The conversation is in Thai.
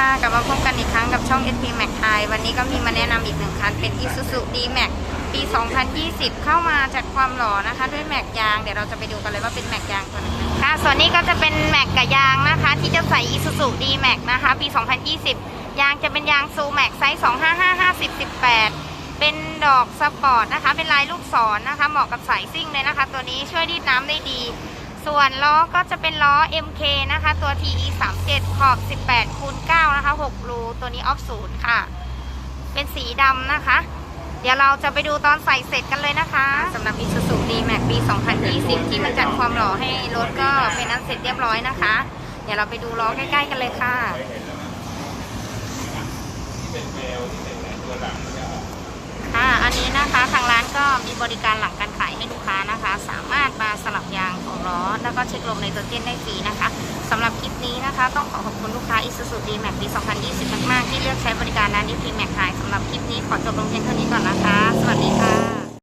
ค่ะ กลับมาพบกันอีกครั้งกับช่อง SP Max ไทยวันนี้ก็มีมาแนะนำอีกหนึ่งคันเป็น Isuzu D-Max ปี 2020 เข้ามาจัดความหล่อนะคะ ด้วยแม็กยาง เดี๋ยวเราจะไปดูกันเลยว่าเป็นแม็กยางตัวไหนค่ะ ส่วนนี้ก็จะเป็นแม็กกับยางนะคะ ที่จะใส่ Isuzu D-Max นะคะ ปี 2020 ยางจะเป็นยางซูแม็กไซส์ 255 50 18 เป็นดอกสปอร์ตนะคะ เป็นลายลูกศรนะคะ เหมาะกับสายซิ่งเลยนะคะ ตัวนี้ช่วยรีดน้ำได้ดี ส่วนล้อก็จะเป็นล้อ MK นะคะ ตัว TE 37ขอบ 18คูณ9นะคะ6รูตัวนี้ออฟศูนย์ค่ะ เป็นสีดำนะคะ เดี๋ยวเราจะไปดูตอนใส่เสร็จกันเลยนะคะสำหรับ Isuzu D-Max ปี 2020 ที่มาจัดความหล่อให้รถก็เป็นอันเสร็จเรียบร้อยนะคะ เดี๋ยวเราไปดูล้อใกล้ๆกันเลยค่ะค่ะ อันนี้นะคะทางร้านก็มีบริการหลังการขายให้ลูกค้านะคะ สามารถ แล้วก็เช็คลมในตัวเจนได้ฟรีนะคะสำหรับคลิปนี้นะคะ ต้องขอขอบคุณลูกค้า Isuzu D-Max ปี 2020 มากๆ ที่เลือกใช้บริการร้าน DP Max ขายสำหรับคลิปนี้ขอจบลงเพียงเท่านี้ก่อนนะคะ สวัสดีค่ะ